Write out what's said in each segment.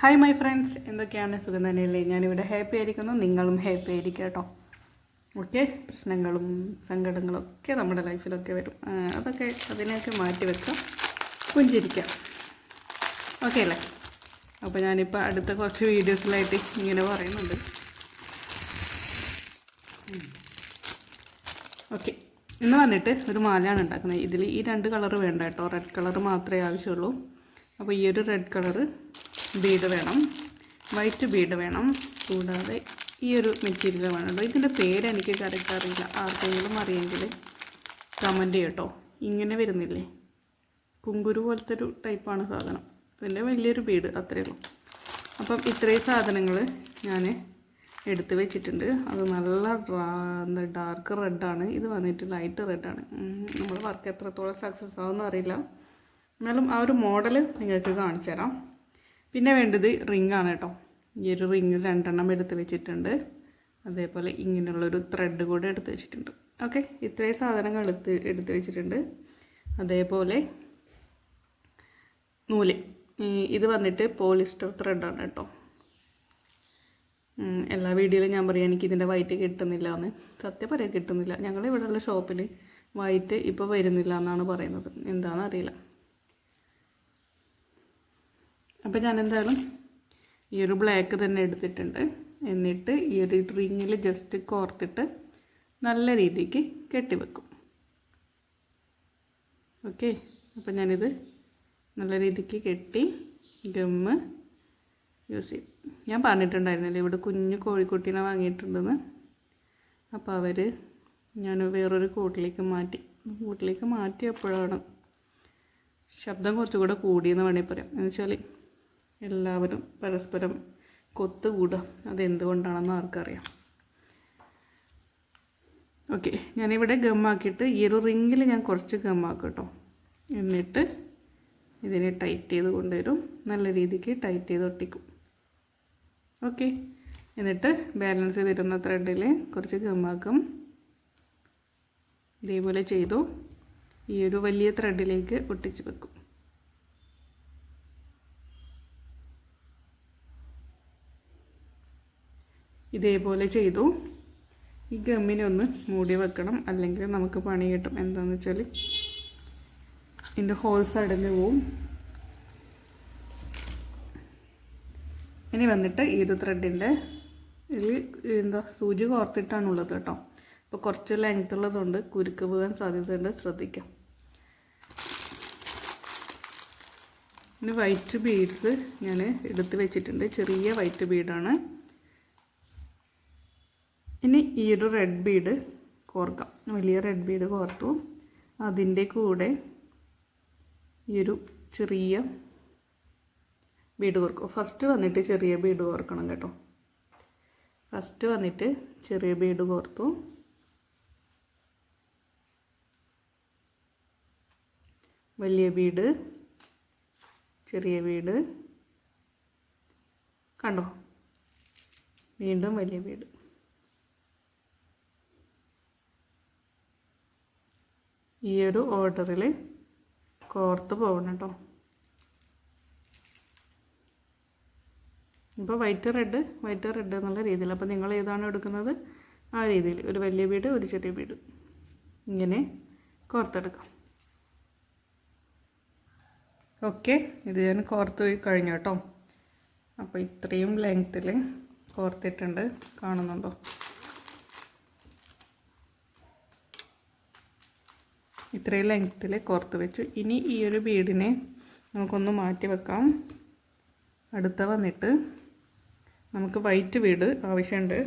Hi my friends എന്തൊക്കെയാണ് സുഖം തന്നെയല്ലേ? ഞാനിവിടെ ഹാപ്പി ആയിരിക്കുന്നു. നിങ്ങളും ഹാപ്പി ആയിരിക്കുക കേട്ടോ. ഓക്കെ പ്രശ്നങ്ങളും സങ്കടങ്ങളും ഒക്കെ നമ്മുടെ ലൈഫിലൊക്കെ വരും. അതൊക്കെ അതിനെയൊക്കെ മാറ്റി വെക്കാം. പുഞ്ചിരിക്കാം. ഓക്കെ അല്ലേ? അപ്പോൾ ഞാനിപ്പോൾ അടുത്ത കുറച്ച് വീഡിയോസിലായിട്ട് ഇങ്ങനെ പറയുന്നുണ്ട്. ഓക്കെ ഇന്ന് വന്നിട്ട് ഒരു മാലയാണ് ഉണ്ടാക്കുന്നത്. ഇതിൽ ഈ രണ്ട് കളർ വേണ്ട കേട്ടോ. റെഡ് കളർ മാത്രമേ ആവശ്യമുള്ളൂ. അപ്പോൾ ഈ ഒരു റെഡ് കളറ് ബീഡ് വേണം. വൈറ്റ് ബീഡ് വേണം. കൂടാതെ ഈ ഒരു മെറ്റീരിയൽ വേണമല്ലോ ഇതിന്റെ പേര് എനിക്ക് കറക്റ്റ് അറിയില്ല. ആർക്കെങ്കിലും അറിയെങ്കിൽ കമന്റ് ചെയ്യട്ടോ. ഇങ്ങനെ വരുന്നില്ലേ? കുങ്കുരു പോലത്തെ ഒരു ടൈപ്പാണ് സാധനം. അതിന്റെ വലിയൊരു ബീഡ് അത്രയേ ഉള്ളൂ. അപ്പം ഇത്രയും സാധനങ്ങൾ ഞാൻ എടുത്ത് വെച്ചിട്ടുണ്ട്. അത് നല്ല എന്താ ഡാർക്ക് റെഡാണ് ഇത് വന്നിട്ട് ലൈറ്റ് റെഡാണ് നമ്മൾ വർക്ക് എത്രത്തോളം സക്സസ് ആവുമെന്ന് അറിയില്ല. എന്നാലും ആ ഒരു മോഡൽ നിങ്ങൾക്ക് കാണിച്ചു തരാം പിന്നെ വേണ്ടത് റിംഗ് ആണ് കേട്ടോ. ഈ ഒരു റിങ് രണ്ടെണ്ണം എടുത്ത് വെച്ചിട്ടുണ്ട്. അതേപോലെ ഇങ്ങനെയുള്ളൊരു ത്രെഡ് കൂടെ എടുത്ത് വെച്ചിട്ടുണ്ട്. ഓക്കെ ഇത്രയും സാധനങ്ങൾ എടുത്ത് എടുത്ത് വെച്ചിട്ടുണ്ട്. അതേപോലെ നൂൽ. ഇത് വന്നിട്ട് പോളിസ്റ്റർ ത്രെഡാണ് കേട്ടോ. എല്ലാ വീഡിയോയിലും ഞാൻ പറയാം എനിക്ക് ഇതിന്റെ വൈറ്റ് കിട്ടുന്നില്ല എന്ന് സത്യം പറയാൻ കിട്ടുന്നില്ല. ഞങ്ങൾ ഇവിടെയുള്ള ഷോപ്പിൽ വൈറ്റ് ഇപ്പോൾ വരുന്നില്ല എന്നാണ് പറയുന്നത്. എന്താണെന്ന് അറിയില്ല. അപ്പോൾ ഞാൻ എന്തായാലും ഈ ഒരു ബ്ലാക്ക് തന്നെ എടുത്തിട്ടുണ്ട്. എന്നിട്ട് ഈ ഒരു റിങ്ങിൽ ജസ്റ്റ് കോർത്തിട്ട് നല്ല രീതിക്ക് കെട്ടിവെക്കും. ഓക്കെ? അപ്പോൾ ഞാനിത് നല്ല രീതിക്ക് കെട്ടി ഗമ്മ് യൂസ് ചെയ്യും. ഞാൻ പറഞ്ഞിട്ടുണ്ടായിരുന്നില്ല ഇവിടെ കുഞ്ഞു കോഴിക്കുട്ടീനെ വാങ്ങിയിട്ടുണ്ടെന്ന്. അപ്പോൾ അവർ ഞാൻ വേറൊരു കൂട്ടിലേക്ക് മാറ്റി. കൂട്ടിലേക്ക് മാറ്റിയപ്പോഴാണ് ശബ്ദം കുറച്ചുകൂടെ കൂടിയെന്ന് വേണമെങ്കിൽ പറയാം. എന്ന് വെച്ചാൽ എല്ലാവരും പരസ്പരം കൊത്തുകൂടുക അതെന്തുകൊണ്ടാണെന്ന് ആർക്കറിയാം. ഓക്കെ ഞാനിവിടെ ഗമ്മാക്കിയിട്ട് ഈ ഒരു റിങ്ങിൽ ഞാൻ കുറച്ച് ഗമ്മാക്കും കേട്ടോ എന്നിട്ട് ഇതിനെ ടൈറ്റ് ചെയ്ത് കൊണ്ടുവരും. നല്ല രീതിക്ക് ടൈറ്റ് ചെയ്ത് ഒട്ടിക്കും. ഓക്കെ എന്നിട്ട് ബാലൻസ് വരുന്ന ത്രെഡിൽ കുറച്ച് ഗമ്മാക്കും ഇതേപോലെ ചെയ്തു. ഈ ഒരു വലിയ ത്രെഡിലേക്ക് ഒട്ടിച്ച് വെക്കും. ഇതേപോലെ ചെയ്തു. ഈ ഗമ്മിനെ ഒന്ന് മൂടി വെക്കണം. അല്ലെങ്കിൽ നമുക്ക് പണി കിട്ടും. എന്താണെന്ന് വെച്ചാൽ ഇതിന്റെ ഹോൾസ് അടഞ്ഞു പോവും. ഇനി വന്നിട്ട് ഏത് ത്രെഡിന്റെ ഇതിൽ എന്താ സൂചി കോർത്തിട്ടാണുള്ളത് കേട്ടോ. അപ്പോൾ കുറച്ച് ലെങ്ത് ഉള്ളതുകൊണ്ട് കുരുക്ക് പോകാൻ സാധ്യതയുണ്ട്. ശ്രദ്ധിക്കാം. ഇനി വൈറ്റ് ബീഡ്സ് ഞാൻ എടുത്ത് വെച്ചിട്ടുണ്ട്. ചെറിയ വൈറ്റ് ബീഡാണ് ഇനി ഈ ഒരു റെഡ് ബീഡ് കോർക്കാം. വലിയ റെഡ് ബീഡ് കോർത്തു. അതിന്റെ കൂടെ ഈ ഒരു ചെറിയ ബീഡ് കോർക്കും. ഫസ്റ്റ് വന്നിട്ട് ചെറിയ ബീഡ് കോർക്കണം കേട്ടോ. ഫസ്റ്റ് വന്നിട്ട് ചെറിയ ബീഡ് കോർത്തു. വലിയ ബീഡ് ചെറിയ ബീഡ് കണ്ടോ? വീണ്ടും വലിയ ബീഡ് ഈ ഒരു ഓർഡറിൽ കോർത്ത് പോകണം കേട്ടോ ഇപ്പോൾ വൈറ്റ് റെഡ് വൈറ്റ് റെഡ് എന്നുള്ള രീതിയിൽ അപ്പോൾ നിങ്ങൾ ഏതാണ് എടുക്കുന്നത്? ആ രീതിയിൽ ഒരു വലിയ വീട് ഒരു ചെറിയ വീട്. ഇങ്ങനെ കോർത്തെടുക്കാം. ഓക്കെ. ഇത് ഞാൻ കോർത്ത് പോയി കഴിഞ്ഞു കേട്ടോ അപ്പോൾ ഇത്രയും ലെങ്ത്തിൽ കോർത്തിട്ടുണ്ട്. കാണുന്നുണ്ടോ? ഇത്രയും ലെങ്ത്തിൽ കോർത്ത് വെച്ചു. ഇനി ഈ ഒരു ബീഡിനെ നമുക്കൊന്ന് മാറ്റി വെക്കാം. അടുത്ത വന്നിട്ട് നമുക്ക് വൈറ്റ് ബീഡ് ആവശ്യമുണ്ട്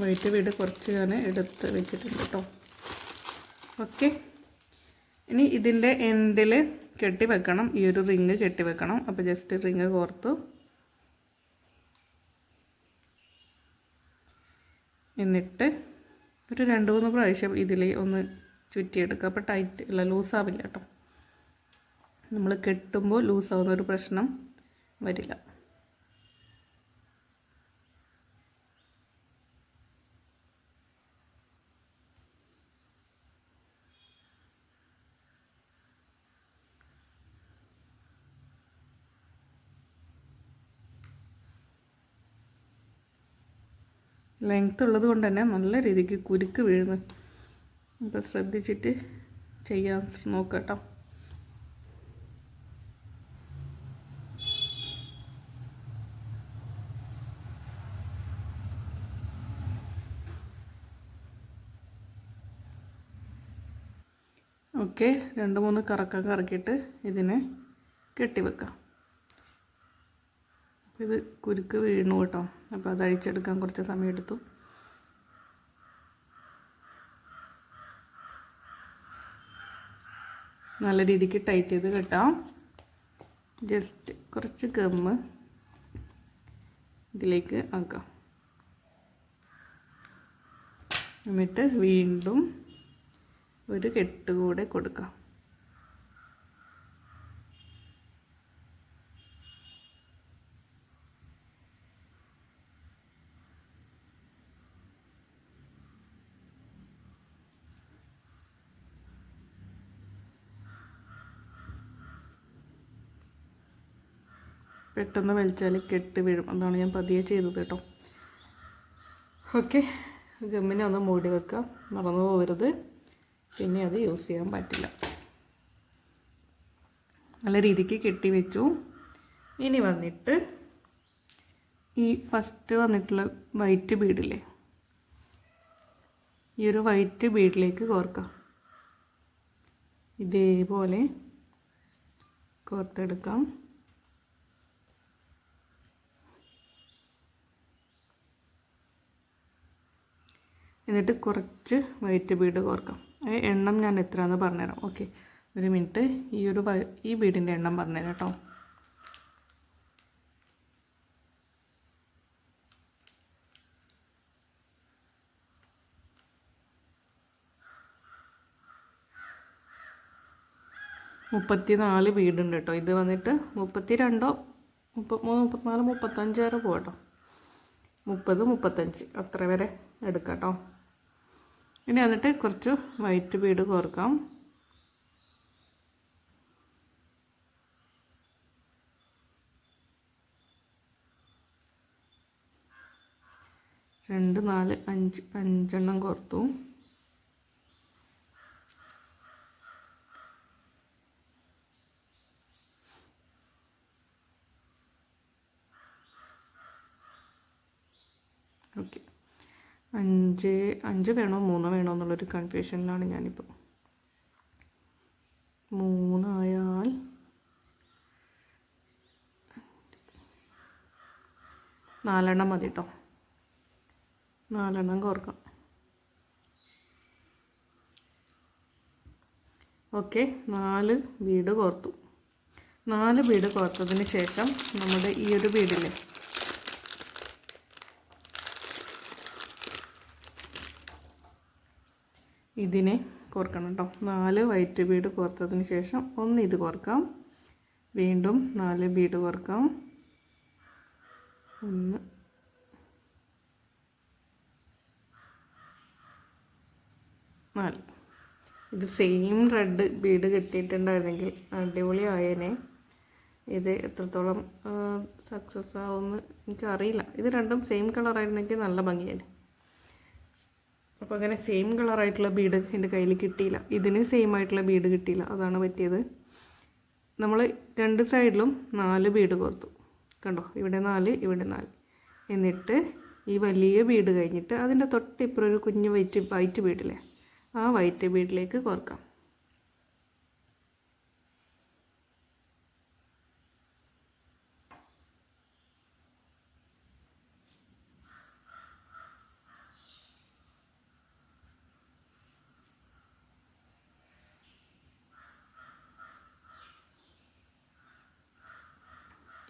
വൈറ്റ് വീട് കുറച്ച് ഞാൻ എടുത്ത് വെച്ചിട്ടുണ്ട് കേട്ടോ ഓക്കെ ഇനി ഇതിന്റെ എൻഡിൽ കെട്ടി വെക്കണം. ഈ ഒരു റിങ് കെട്ടി വെക്കണം. അപ്പോൾ ജസ്റ്റ് റിങ് കോർത്തു. എന്നിട്ട് ഒരു രണ്ട് മൂന്ന് പ്രാവശ്യം ഇതിൽ ഒന്ന് ചുറ്റിയെടുക്കുക. അപ്പോൾ ടൈറ്റ് അല്ല ലൂസാവില്ല കേട്ടോ. നമ്മൾ കെട്ടുമ്പോൾ ലൂസാവുന്ന ഒരു പ്രശ്നം വരില്ല. ലെങ്ത് ഉള്ളത് കൊണ്ട് തന്നെ നല്ല രീതിക്ക് കുരുക്ക് വീഴുന്നു. അപ്പോൾ ശ്രദ്ധിച്ചിട്ട് ചെയ്യാൻ നോക്കട്ടോ. ഓക്കെ രണ്ട് മൂന്ന് കറക്കം കറക്കിയിട്ട് ഇതിനെ കെട്ടിവെക്കാം. ഇത് കുരുക്ക് വീണു കേട്ടോ. അപ്പോൾ അത് അഴിച്ചെടുക്കാൻ കുറച്ച് സമയം എടുത്തു നല്ല രീതിക്ക് ടൈറ്റ് ചെയ്ത് കെട്ടാം. ജസ്റ്റ് കുറച്ച് ഗമ്മ് ഇതിലേക്ക് ആക്കാം. എന്നിട്ട് വീണ്ടും ഒരു കെട്ട് കൂടെ കൊടുക്കാം. പെട്ടെന്ന് വലിച്ചാൽ കെട്ട് വീഴും. അതാണ് ഞാൻ പതിയെ ചെയ്തത് കേട്ടോ. ഓക്കെ. ഗമ്മിനെ ഒന്ന് മൂടി വെക്കാം. മറന്നു പോകരുത്. പിന്നെ അത് യൂസ് ചെയ്യാൻ പറ്റില്ല. നല്ല രീതിക്ക് കെട്ടി വെച്ചു. ഇനി വന്നിട്ട് ഈ ഫസ്റ്റ് വന്നിട്ടുള്ള വൈറ്റ് ബീഡില്ലേ ഈ ഒരു വൈറ്റ് ബീഡിലേക്ക് കോർക്കാം. ഇതേപോലെ കോർത്തെടുക്കാം. എന്നിട്ട് കുറച്ച് വൈറ്റ് ബീഡ് കോർക്കാം. എണ്ണം ഞാൻ എത്രയാണെന്ന് പറഞ്ഞുതരാം. ഓക്കെ. ഒരു മിനിറ്റ്. ഈ ഒരു ഈ ബീഡിന്റെ എണ്ണം പറഞ്ഞുതരാം കേട്ടോ. മുപ്പത്തി നാല് വീടുണ്ട് കേട്ടോ. ഇത് വന്നിട്ട് മുപ്പത്തി രണ്ടോ മുപ്പത്തിമൂന്ന് മുപ്പത്തിനാല് മുപ്പത്തഞ്ച് വരെ പോകട്ടോ മുപ്പത് മുപ്പത്തഞ്ച്. അത്ര വരെ എടുക്കാം കേട്ടോ. ഇനി എന്നിട്ട് കുറച്ച് വൈറ്റ് ബീഡ് കോർക്കാം. രണ്ട് നാല് അഞ്ച് അഞ്ചെണ്ണം കോർത്തു ഓക്കെ അഞ്ച് അഞ്ച് വേണോ മൂന്നോ വേണോ എന്നുള്ളൊരു കൺഫ്യൂഷനിലാണ് ഞാനിപ്പോൾ മൂന്നായാൽ നാലെണ്ണം മതി കേട്ടോ നാലെണ്ണം കോർക്കാം. ഓക്കെ നാല് വീട് കോർത്തു. നാല് വീട് കോർത്തതിന് ശേഷം നമ്മുടെ ഈ ഒരു ബീഡില്ലേ ഇതിനെ കോർക്കണം കേട്ടോ നാല് വൈറ്റ് ബീഡ് കോർത്തതിന് ശേഷം ഒന്ന് ഇത് കോർക്കാം. വീണ്ടും നാല് ബീഡ് കോർക്കാം. ഒന്ന്. നാല്. ഇത് സെയിം റെഡ് ബീഡ് കിട്ടിയിട്ടുണ്ടായിരുന്നെങ്കിൽ അടിപൊളി ആയേനെ. ഇത് എത്രത്തോളം സക്സസ് ആവുമെന്ന് എനിക്കറിയില്ല. ഇത് രണ്ടും സെയിം കളറായിരുന്നെങ്കിൽ നല്ല ഭംഗിയായിരുന്നു. അപ്പോൾ അങ്ങനെ സെയിം കളറായിട്ടുള്ള ബീഡ് എന്റെ കയ്യിൽ കിട്ടിയില്ല. ഇതിന് സെയിം ആയിട്ടുള്ള ബീഡ് കിട്ടിയില്ല. അതാണ് പറ്റിയത്. നമ്മൾ രണ്ട് സൈഡിലും നാല് ബീഡ് കോർത്തു. കണ്ടോ? ഇവിടെ നാല് ഇവിടെ നാല്. എന്നിട്ട് ഈ വലിയ ബീഡ് കഴിഞ്ഞിട്ട് അതിന്റെ തൊട്ടിപ്പുറം ഒരു കുഞ്ഞ് വൈറ്റ് വൈറ്റ് ബീഡില്ലേ ആ വൈറ്റ് ബീഡിലേക്ക് കോർക്കാം.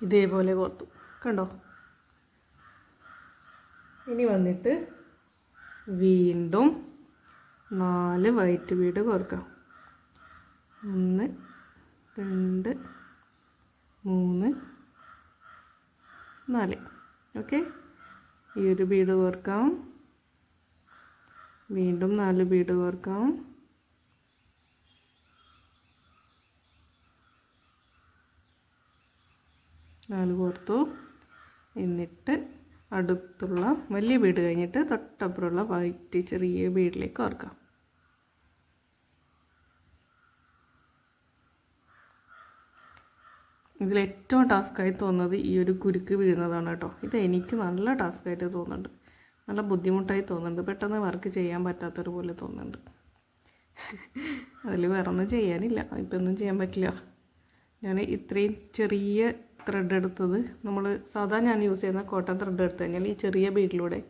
ഇതേപോലെ കോർത്തു കണ്ടോ? ഇനി വന്നിട്ട് വീണ്ടും നാല് വൈറ്റ് ബീഡ് കോർക്കാം. ഒന്ന് രണ്ട് മൂന്ന് നാല്. ഓക്കെ? ഈ ഒരു ബീഡ് കോർക്കാം. വീണ്ടും നാല് ബീഡ് കോർക്കാം. നാല് കോർത്തു. എന്നിട്ട് അടുത്തുള്ള വലിയ വീട് കഴിഞ്ഞിട്ട് തൊട്ടപ്പുറമുള്ള വൈറ്റ് ചെറിയ ബീഡിലേക്ക് ഓർക്കാം. ഇതിൽ ഏറ്റവും ടാസ്ക്കായി തോന്നുന്നത് ഈ ഒരു കുരുക്ക് വീഴുന്നതാണ് കേട്ടോ. ഇത് എനിക്ക് നല്ല ടാസ്ക്കായിട്ട് തോന്നുന്നുണ്ട്. നല്ല ബുദ്ധിമുട്ടായി തോന്നുന്നുണ്ട്. പെട്ടെന്ന് വർക്ക് ചെയ്യാൻ പറ്റാത്തൊരു പോലെ തോന്നുന്നുണ്ട്. അതിൽ വേറൊന്നും ചെയ്യാനില്ല. ഇപ്പം ഒന്നും ചെയ്യാൻ പറ്റില്ല. ഞാൻ ഇത്രയും ചെറിയ ത്രെഡ് എടുത്തത്. നമ്മൾ സാധാരണ ഞാൻ യൂസ് ചെയ്യുന്ന കോട്ടൺ ത്രെഡ് എടുത്തു കഴിഞ്ഞാൽ ഈ ചെറിയ ബീഡിലൂടെ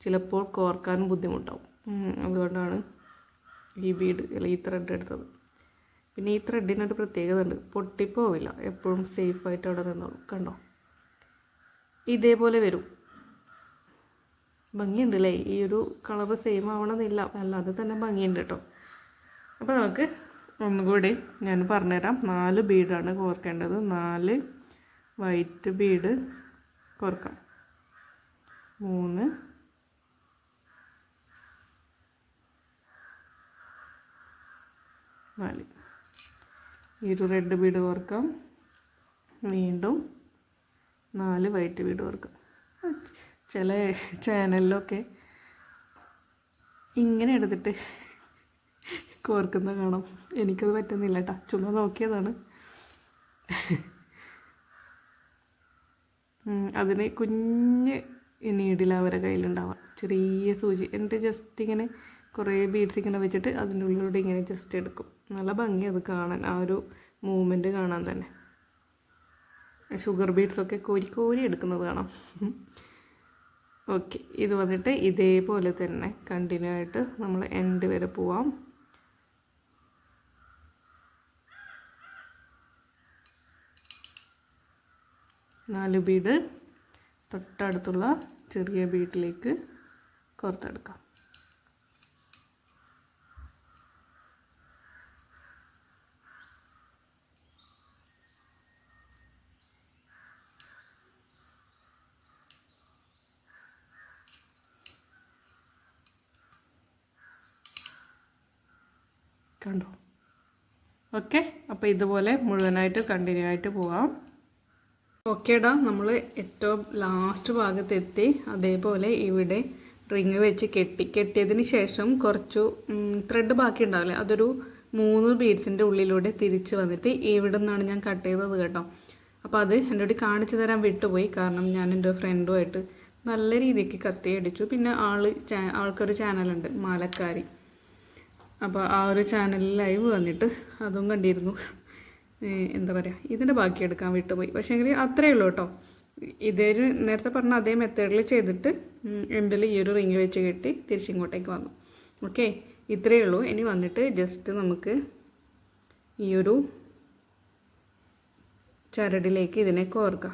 ചിലപ്പോൾ കോർക്കാൻ ബുദ്ധിമുട്ടാവും. അതുകൊണ്ടാണ് ഈ ബീഡ് അല്ലെങ്കിൽ ഈ ത്രെഡ് എടുത്തത്. പിന്നെ ഈ ത്രെഡിനൊരു പ്രത്യേകത ഉണ്ട് പൊട്ടിപ്പോവില്ല. എപ്പോഴും സേഫായിട്ട് അവിടെ നിന്നോളും. കണ്ടോ? ഇതേപോലെ വരും. ഭംഗിയുണ്ട് അല്ലേ ഈ ഒരു കളറ് സെയിം ആവണമെന്നില്ല. അല്ലാതെ തന്നെ ഭംഗിയുണ്ട് കേട്ടോ. അപ്പോൾ നമുക്ക് ഒന്നുകൂടി ഞാൻ പറഞ്ഞുതരാം. നാല് ബീഡാണ് കോർക്കേണ്ടത്. നാല് വൈറ്റ് ബീഡ് കോർക്കാം. മൂന്ന്. നാല്. ഈ ഒരു റെഡ് ബീഡ് കോർക്കാം. വീണ്ടും നാല് വൈറ്റ് ബീഡ് കോർക്കാം. ചില ചാനലിലൊക്കെ ഇങ്ങനെ എടുത്തിട്ട് കോർക്കുന്ന കാണാം. എനിക്കത് പറ്റുന്നില്ല ചുമ്മാ നോക്കിയതാണ്. അതിന് കുഞ്ഞ് നീഡിൽ അവരെ കയ്യിലുണ്ടാവുക ചെറിയ സൂചി. എന്നിട്ട് ജസ്റ്റ് ഇങ്ങനെ കുറേ ബീഡ്സ് ഇങ്ങനെ വെച്ചിട്ട് അതിന്റെ ഉള്ളിലൂടെ ഇങ്ങനെ ജസ്റ്റ് എടുക്കും. നല്ല ഭംഗി അത് കാണാൻ ആ ഒരു മൂവ്മെന്റ് കാണാൻ തന്നെ. ഷുഗർ ബീഡ്സൊക്കെ കോരി കോരി എടുക്കുന്നത് കാണാം. ഓക്കെ ഇത് വന്നിട്ട് ഇതേപോലെ തന്നെ കണ്ടിന്യൂ ആയിട്ട് നമ്മൾ എൻഡ് വരെ പോവാം. നാല് ബീഡ് തൊട്ടടുത്തുള്ള ചെറിയ ബീഡിലേക്ക് കോർത്തെടുക്കാം. കണ്ടോ? ഓക്കെ അപ്പോൾ ഇതുപോലെ മുഴുവനായിട്ട് കണ്ടിന്യൂ ആയിട്ട് പോവാം. ഓക്കേടാ നമ്മൾ ഏറ്റവും ലാസ്റ്റ് ഭാഗത്തെത്തി. അതേപോലെ ഇവിടെ റിങ് വെച്ച് കെട്ടി. കെട്ടിയതിന് ശേഷം കുറച്ചു ത്രെഡ് ബാക്കി ഉണ്ടാവില്ലേ? അതൊരു മൂന്ന് ബീഡ്സിന്റെ ഉള്ളിലൂടെ തിരിച്ച് വന്നിട്ട് ഇവിടെ നിന്നാണ് ഞാൻ കട്ട് ചെയ്തത് കേട്ടോ. അപ്പോൾ അത് എന്റെ കൂടി കാണിച്ചു തരാൻ വിട്ടുപോയി. കാരണം ഞാൻ എന്റെ ഫ്രണ്ടുമായിട്ട് നല്ല രീതിക്ക് കത്തി അടിച്ചു. പിന്നെ ആൾ ആൾക്കൊരു ചാനലുണ്ട് മാലക്കാരി. അപ്പോൾ ആ ഒരു ചാനലിൽ ലൈവ് വന്നിട്ട് അതും കണ്ടിരുന്നു. എന്താ പറയുക ഇതിന്റെ ബാക്കി എടുക്കാൻ വിട്ടുപോയി. പക്ഷേ എങ്കിൽ അത്രയേ ഉള്ളൂ കേട്ടോ. ഇതേ നേരത്തെ പറഞ്ഞ അതേ മെത്തേഡിൽ ചെയ്തിട്ട് എൻഡിൽ ഈ ഒരു റിങ് വെച്ച് കെട്ടി തിരിച്ചിങ്ങോട്ടേക്ക് വന്നു. ഓക്കെ ഇത്രയേ ഉള്ളൂ. ഇനി വന്നിട്ട് ജസ്റ്റ് നമുക്ക് ഈ ഒരു ചരടിലേക്ക് ഇതിനെ കോർക്കുക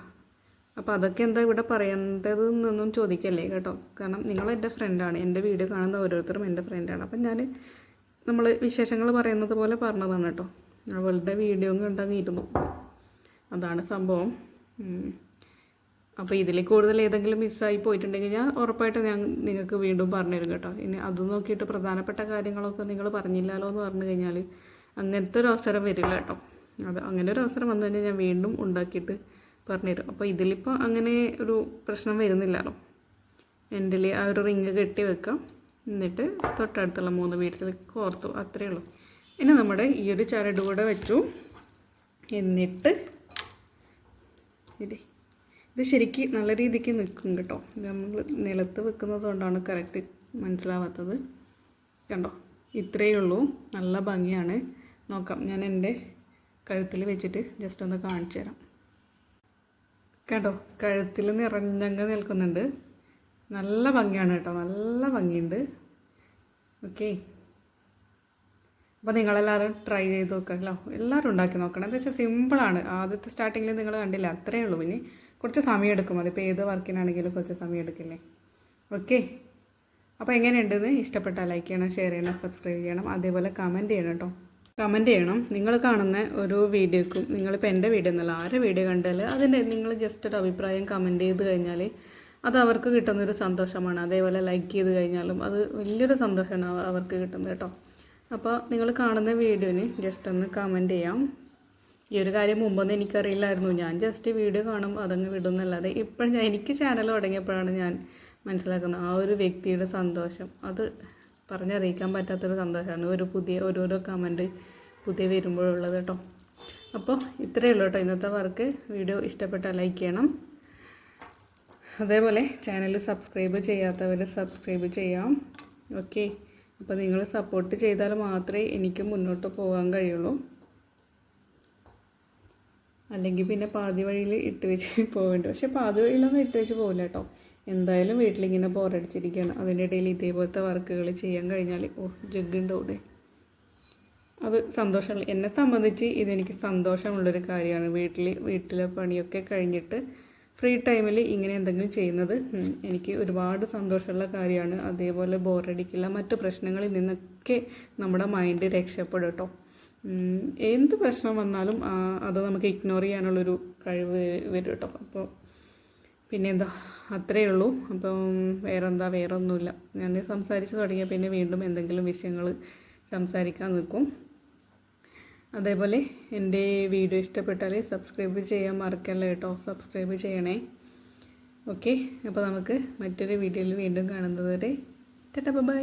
അപ്പോൾ അതൊക്കെ എന്താ ഇവിടെ പറയേണ്ടത് എന്നൊന്നും ചോദിക്കല്ലേ കേട്ടോ. കാരണം നിങ്ങൾ എന്റെ ഫ്രണ്ടാണ് എന്റെ വീഡിയോ കാണുന്ന ഓരോരുത്തരും എന്റെ ഫ്രണ്ടാണ് അപ്പം ഞാൻ നമ്മൾ വിശേഷങ്ങൾ പറയുന്നത് പോലെ പറഞ്ഞതാണ് കേട്ടോ. അവളുടെ വീഡിയോ കണ്ടങ്ങിയിരുന്നു അതാണ് സംഭവം. അപ്പോൾ ഇതിൽ കൂടുതൽ ഏതെങ്കിലും മിസ്സായി പോയിട്ടുണ്ടെങ്കിൽ ഞാൻ ഉറപ്പായിട്ട് ഞാൻ നിങ്ങൾക്ക് വീണ്ടും പറഞ്ഞുതരും കേട്ടോ. ഇനി അത് നോക്കിയിട്ട് പ്രധാനപ്പെട്ട കാര്യങ്ങളൊക്കെ നിങ്ങൾ പറഞ്ഞില്ലല്ലോ എന്ന് പറഞ്ഞു കഴിഞ്ഞാൽ അങ്ങനത്തെ ഒരു അവസരം വരില്ല കേട്ടോ. അത് അങ്ങനെ ഒരു അവസരം വന്നു കഴിഞ്ഞാൽ ഞാൻ വീണ്ടും ഉണ്ടാക്കിയിട്ട് പറഞ്ഞുതരും. അപ്പോൾ ഇതിലിപ്പോൾ അങ്ങനെ ഒരു പ്രശ്നം വരുന്നില്ലല്ലോ. എൻഡിൽ ആ ഒരു റിങ് കെട്ടി വെക്കാം. എന്നിട്ട് തൊട്ടടുത്തുള്ള മൂന്ന് വീട്ടിൽ കോർത്തു. അത്രയേ ഉള്ളൂ. ഇനി നമ്മുടെ ഈ ഒരു ചരട് കൂടെ വെച്ചു. എന്നിട്ട് ഇതേ ഇത് ശരിക്ക് നല്ല രീതിക്ക് നിൽക്കും കേട്ടോ. ഇത് നമ്മൾ നിലത്ത് വെക്കുന്നത് കൊണ്ടാണ് കറക്റ്റ് മനസ്സിലാവാത്തത്. കണ്ടോ? ഇത്രയേ ഉള്ളൂ. നല്ല ഭംഗിയാണ്. നോക്കാം ഞാൻ എന്റെ കഴുത്തിൽ വെച്ചിട്ട് ജസ്റ്റ് ഒന്ന് കാണിച്ചു തരാം. കേട്ടോ കഴുത്തിൽ നിറഞ്ഞങ്ങ് നിൽക്കുന്നുണ്ട്. നല്ല ഭംഗിയാണ് കേട്ടോ. നല്ല ഭംഗിയുണ്ട്. ഓക്കെ അപ്പോൾ നിങ്ങളെല്ലാവരും ട്രൈ ചെയ്ത് നോക്കല്ലോ എല്ലാവരും ഉണ്ടാക്കി നോക്കണം. എന്താ വെച്ചാൽ സിമ്പിളാണ് ആദ്യത്തെ സ്റ്റാർട്ടിങ്ങിൽ നിങ്ങൾ കണ്ടില്ല. അത്രയേ ഉള്ളൂ. ഇനി കുറച്ച് സമയം എടുക്കും. അതിപ്പോൾ ഏത് വർക്കിനാണെങ്കിലും കുറച്ച് സമയം എടുക്കില്ലേ? ഓക്കെ അപ്പോൾ എങ്ങനെയുണ്ടെന്ന് ഇഷ്ടപ്പെട്ടാൽ ലൈക്ക് ചെയ്യണം ഷെയർ ചെയ്യണം സബ്സ്ക്രൈബ് ചെയ്യണം. അതേപോലെ കമന്റ് ചെയ്യണം കേട്ടോ കമന്റ് ചെയ്യണം. നിങ്ങൾ കാണുന്ന ഒരു വീഡിയോക്കും നിങ്ങളിപ്പോൾ എന്റെ വീഡിയോ എന്നല്ല ആരുടെ വീഡിയോ കണ്ടാൽ അതിന്റെ നിങ്ങൾ ജസ്റ്റ് ഒരു അഭിപ്രായം കമന്റ് ചെയ്ത് കഴിഞ്ഞാൽ അത് അവർക്ക് കിട്ടുന്നൊരു സന്തോഷമാണ്. അതേപോലെ ലൈക്ക് ചെയ്ത് കഴിഞ്ഞാലും അത് വലിയൊരു സന്തോഷമാണ് അവർക്ക് കിട്ടുന്നത് കേട്ടോ അപ്പോൾ നിങ്ങൾ കാണുന്ന വീഡിയോന് ജസ്റ്റ് ഒന്ന് കമന്റ് ചെയ്യാം. ഈ ഒരു കാര്യം മുമ്പൊന്നും എനിക്കറിയില്ലായിരുന്നു. ഞാൻ ജസ്റ്റ് വീഡിയോ കാണും അതങ്ങ് വിടുന്നല്ലാതെ ഇപ്പോഴും ഞാൻ എനിക്ക് ചാനൽ തുടങ്ങിയപ്പോഴാണ് ഞാൻ മനസ്സിലാക്കുന്നത്. ആ ഒരു വ്യക്തിയുടെ സന്തോഷം അത് പറഞ്ഞറിയിക്കാൻ പറ്റാത്തൊരു സന്തോഷമാണ്. ഒരു പുതിയ ഓരോരോ കമന്റ് പുതിയ വരുമ്പോഴുള്ളത് കേട്ടോ. അപ്പോൾ ഇത്രയേ ഉള്ളൂ കേട്ടോ ഇന്നത്തെ വർക്ക്. വീഡിയോ ഇഷ്ടപ്പെട്ടാൽ ലൈക്ക് ചെയ്യണം. അതേപോലെ ചാനൽ സബ്സ്ക്രൈബ് ചെയ്യാത്തവർ സബ്സ്ക്രൈബ് ചെയ്യാം. ഓക്കെ അപ്പോൾ നിങ്ങൾ സപ്പോർട്ട് ചെയ്താൽ മാത്രമേ എനിക്ക് മുന്നോട്ട് പോകാൻ കഴിയുള്ളൂ. അല്ലെങ്കിൽ പിന്നെ പാതി വഴിയിൽ ഇട്ട് വെച്ച് പോകേണ്ടി പക്ഷേ പാതി വഴിയിലൊന്നും ഇട്ട് വെച്ച് പോകില്ല കേട്ടോ. എന്തായാലും വീട്ടിലിങ്ങനെ ബോറടിച്ചിരിക്കുകയാണ് അതിന്റെ ഇടയിൽ ഇതേപോലത്തെ വർക്കുകൾ ചെയ്യാൻ കഴിഞ്ഞാൽ ഓ ജഗ്ഗുണ്ട് അവിടെ. അത് സന്തോഷമുള്ള എന്നെ സംബന്ധിച്ച് ഇതെനിക്ക് സന്തോഷമുള്ളൊരു കാര്യമാണ്. വീട്ടിൽ വീട്ടിലെ പണിയൊക്കെ കഴിഞ്ഞിട്ട് ഫ്രീ ടൈമിൽ ഇങ്ങനെ എന്തെങ്കിലും ചെയ്യുന്നത് എനിക്ക് ഒരുപാട് സന്തോഷമുള്ള കാര്യമാണ്. അതേപോലെ ബോറടിക്കില്ല മറ്റ് പ്രശ്നങ്ങളിൽ നിന്നൊക്കെ നമ്മുടെ മൈൻഡ് രക്ഷപ്പെടും കേട്ടോ. എന്ത് പ്രശ്നം വന്നാലും അത് നമുക്ക് ഇഗ്നോർ ചെയ്യാനുള്ളൊരു കഴിവ് വരും കേട്ടോ. അപ്പോൾ പിന്നെ എന്താ അത്രയേ ഉള്ളൂ. അപ്പം വേറെന്താ വേറെ ഒന്നുമില്ല ഞാൻ സംസാരിച്ച് തുടങ്ങിയാൽ പിന്നെ വീണ്ടും എന്തെങ്കിലും വിഷയങ്ങൾ സംസാരിക്കാൻ നിൽക്കും. അതേപോലെ എന്റെ വീഡിയോ ഇഷ്ടപ്പെട്ടാൽ സബ്സ്ക്രൈബ് ചെയ്യാൻ മറക്കല്ല കേട്ടോ. സബ്സ്ക്രൈബ് ചെയ്യണേ. ഓക്കെ അപ്പോൾ നമുക്ക് മറ്റൊരു വീഡിയോയിൽ വീണ്ടും കാണുന്നത് വരെ. ടാറ്റ ബൈ